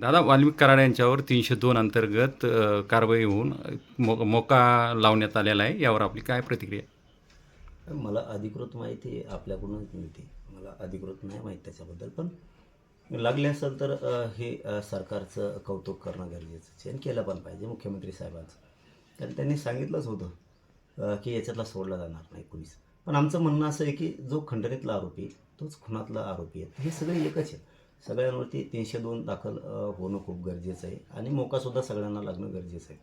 दादा वाल्मिक कराड यांच्यावर तीनशे दोन अंतर्गत कारवाई होऊन मो मोका लावण्यात आलेला आहे. यावर आपली काय प्रतिक्रिया? मला अधिकृत माहिती आपल्याकडूनच मिळते. मला अधिकृत नाही माहीत त्याच्याबद्दल पण लागले असेल तर हे सरकारचं कौतुक करणं गरजेचं आहे. आणि केलं पण पाहिजे मुख्यमंत्री साहेबांचं. कारण त्यांनी सांगितलंच होतं की याच्यातला सोडला जाणार नाही पोलीस पण आमचं म्हणणं असं आहे की जो खंडणीतला आरोपी आहे, तोच खुनातला आरोपी आहे. हे सगळे एकच आहे. सगळ्यांवरती तीनशे दोन दाखल होणं खूप गरजेचं आहे. आणि मोकासुद्धा सगळ्यांना लागणं गरजेचं आहे.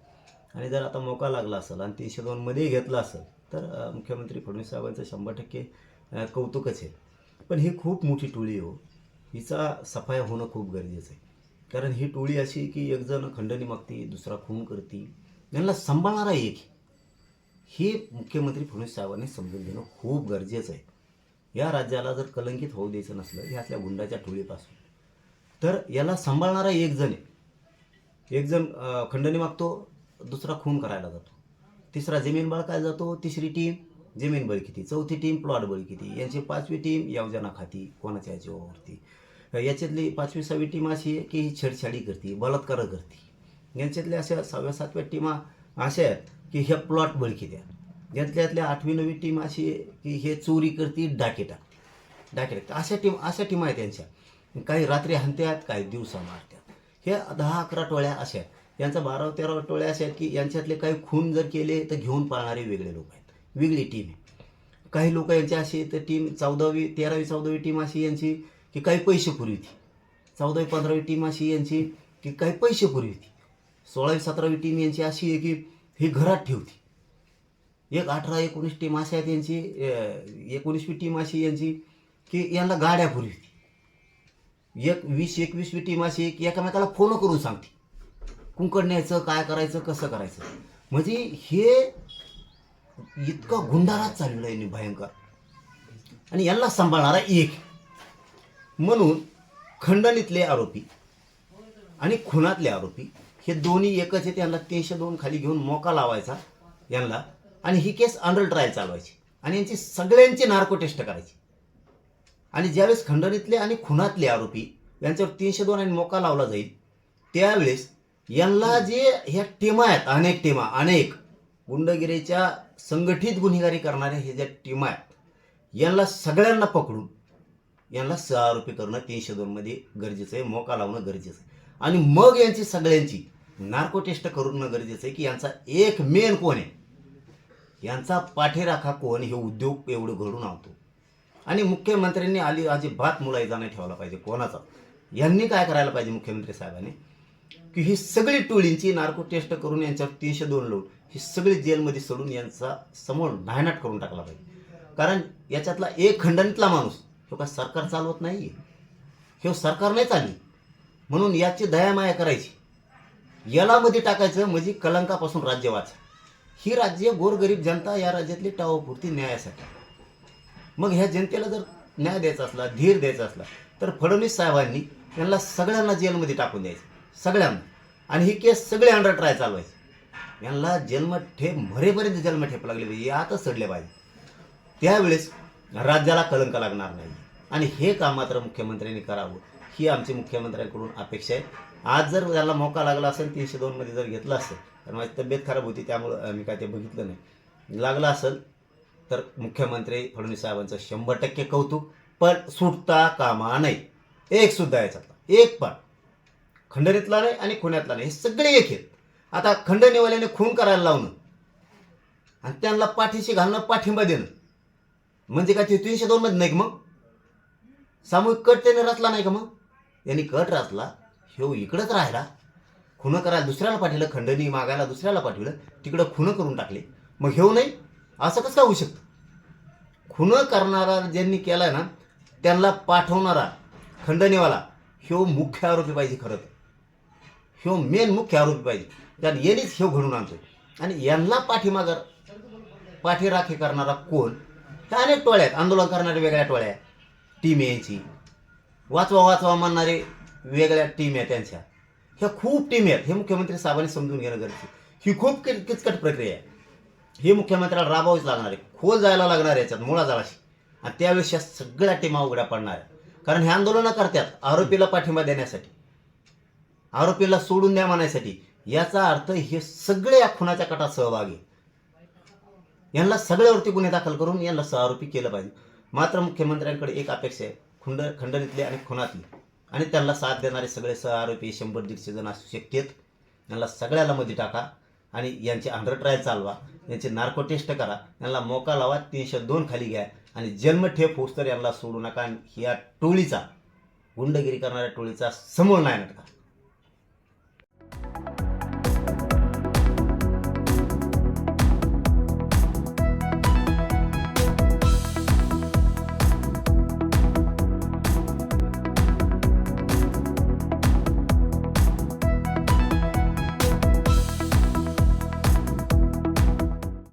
आणि जर आता मोका लागला असेल आणि तीनशे दोनमध्ये घेतला असेल तर मुख्यमंत्री फडणवीस साहेबांचं शंभर टक्के कौतुकच आहे. पण ही खूप मोठी टोळी हो. हिचा सफाया होणं खूप गरजेचं आहे. कारण ही टोळी अशी की एकजण खंडणी मागती दुसरा खून करती. यांना सांभाळणारा एक. हे मुख्यमंत्री फडणवीस साहेबांनी समजून घेणं खूप गरजेचं आहे. या राज्याला जर कलंकित होऊ द्यायचं नसलं ह्यातल्या गुंडाच्या टोळीपासून. तर याला सांभाळणारा एक जण आहे. एक जण खंडणी मागतो दुसरा खून करायला जातो. तिसरा जमीन बळकायला जातो तिसरी टीम जमीन बळकिती. चौथी टीम प्लॉट बळकिती. यांची पाचवी टीम योजना खाती कोणाच्या याच्यावरती. याच्यातली पाचवी सहावी टीम अशी आहे की ही छेडछाडी करते बलात्कार करते. यांच्यातल्या अशा सहाव्या सातव्या टीमा अशा आहेत की ह्या प्लॉट बळकी द्या यातल्यातल्या आठवी नववी टीम अशी आहे की हे चोरी करते डाके टाकते. डाके टाकते. अशा टीम अशा टीम आहेत त्यांच्या काही रात्री हाणत्यात काही दिवसा मारतात हे दहा अकरा टोळ्या अशा आहेत. यांचा बारा तेरा टोळ्या अशा आहेत की यांच्यातले काही खून जर केले तर घेऊन पाळणारे वेगळे लोक आहेत. वेगळी टीम आहे. काही लोक यांची अशी तर टीम चौदावी तेरावी चौदावी टीम अशी यांची की काही पैसे पुरविती चौदावी पंधरावी टीम अशी यांची की काही पैसे पुरविती सोळावी सतरावी टीम यांची अशी आहे की ही घरात ठेवती. एक अठरा एकोणीस टीम अशी आहेत यांची एकोणीसवी टीम अशी यांची की यांना गाड्या पुरविती एक वीस एकवीसवी टीम अशी एक एकामेकाला फोन करून सांगते. कुंकड न्यायचं काय करायचं कसं करायचं. म्हणजे हे इतका गुंडारात चाललेलं आहे भयंकर. आणि यांना सांभाळणारा एक. म्हणून खंडणीतले आरोपी आणि खुनातले आरोपी हे दोन्ही एकच आहेत. यांना तीनशे दोन खाली घेऊन मोका लावायचा यांना. आणि ही केस अंडर ट्रायल चालवायची. आणि यांची सगळ्यांची नार्को टेस्ट करायची. आणि ज्यावेळेस खंडणीतले आणि खुनातले आरोपी यांच्यावर तीनशे दोन आणि मोका लावला जाईल. त्यावेळेस यांना जे ह्या टीमा आहेत अनेक टीमा अनेक गुंडगिरीच्या संघटित गुन्हेगारी करणाऱ्या हे ज्या टीमा आहेत यांना सगळ्यांना पकडून यांना सहा आरोपी करणं तीनशे दोनमध्ये गरजेचं आहे मोका लावणं गरजेचं आहे. आणि मग यांची सगळ्यांची नार्को टेस्ट करणं गरजेचं आहे की यांचा एक मेन कोण आहे? यांचा पाठीराखा कोण हे उद्योग एवढं घडून आणतो. आणि मुख्यमंत्र्यांनी आली अजिबात मुलायजा नाही ठेवला पाहिजे कोणाचा? यांनी काय करायला पाहिजे मुख्यमंत्री साहेबांनी? की ही सगळी टोळींची नार्को टेस्ट करून यांच्यावर तीनशे दोन लोड ही सगळी जेलमध्ये सोडून यांचा समोर नायनाट करून टाकला पाहिजे. कारण याच्यातला एक खंडणीतला माणूस तो का सरकार चालवत नाही हे सरकार नाही चालली. म्हणून याची दयामाया करायची. याला मध्ये टाकायचं म्हणजे कलंकापासून राज्य वाच. ही राज्य गोरगरीब जनता या राज्यातली टावापुरती न्यायासाठी मग ह्या जनतेला जर न्याय द्यायचा असला धीर द्यायचा असला तर फडणवीस साहेबांनी यांना सगळ्यांना जेलमध्ये टाकून द्यायचं. सगळ्यांना. आणि ही केस सगळे अंडर ट्राय चालवायची यांना जन्मठेप मरेपर्यंत जन्मठेप लागले पाहिजे आता सडले पाहिजे. त्यावेळेस राज्याला कलंक लागणार नाही. आणि हे काम मात्र मुख्यमंत्र्यांनी करावं. ही आमची मुख्यमंत्र्यांकडून अपेक्षा आहे आज जर त्याला मोका लागला असेल तीनशे दोनमध्ये जर घेतला असेल तर माझी तब्येत खराब होती त्यामुळं मी काय ते बघितलं नाही. लागला असेल तर मुख्यमंत्री फडणवीस साहेबांचं शंभर टक्के कौतुक पण सुटता कामा नाही एक सुद्धा याच्यातला. एक पण. खंडणीतला नाही आणि खुण्यातला नाही. हे सगळे एक आहेत. आता खंडणीवाल्याने खून करायला लावणं. आणि त्यांना पाठीशी घालणं पाठिंबा देणं. म्हणजे काय ते तीनशे दोन मध्ये नाही का मग? सामूहिक कट त्याने रचला नाही का मग? यांनी कट रचला. ह्यो हो इकडंच राहिला. खुनं करायला दुसऱ्याला पाठवलं. खंडणी मागायला दुसऱ्याला पाठवलं. तिकडं खुनं करून टाकले. मग हेऊ हो नाही. असं कसं काय होऊ शकतं? खुनं करणारा ज्यांनी केला ना त्यांना पाठवणारा खंडणीवाला ह्यो मुख्य आरोपी पाहिजे खरं तर. ह्यो मेन मुख्य आरोपी पाहिजे. कारण यांनीच ह्यो घडून आणतो आणि यांना पाठीमागर पाठीराखी करणारा कोण? त्या अनेक टोळ्या आहेत. आंदोलन करणाऱ्या वेगळ्या टोळ्या टीम यांची वाचवा वाचवा म्हणणारे वेगळ्या टीम आहे त्यांच्या. ह्या खूप टीम आहेत. हे मुख्यमंत्री साहेबांनी समजून घेणं गरजेचं ही खूप कि- किचकट प्रक्रिया आहे. हे मुख्यमंत्र्याला राबावीच लागणार आहे. खोल जायला लागणार आहे याच्यात मुळा जाळाशी. आणि त्यावेळेस या सगळ्या टीमा उघड्या पडणार आहेत. कारण हे आंदोलनं करतात आरोपीला पाठिंबा देण्यासाठी. आरोपीला सोडून द्या म्हणायसाठी. याचा अर्थ हे सगळे या खुनाच्या कटात सहभागी आहे. यांना सगळ्यावरती गुन्हे दाखल करून यांना सहआरोपी केलं पाहिजे. मात्र मुख्यमंत्र्यांकडे एक अपेक्षा आहे. खुंड खंडणीतले आणि खुनातले. आणि त्यांना साथ देणारे सगळे सहआरोपी शंभर दीडशे जण असू शकतात. यांना सगळ्याला मध्ये टाका आणि यांचे अंडर ट्रायल चालवा. यांचे नार्को टेस्ट करा. यांना मोका लावा. तीनशे दोन खाली घ्या. आणि जन्मठेप होऊस यांना सोडू नका. आणि ह्या टोळीचा गुंडगिरी करणाऱ्या टोळीचा समूळ नाही नका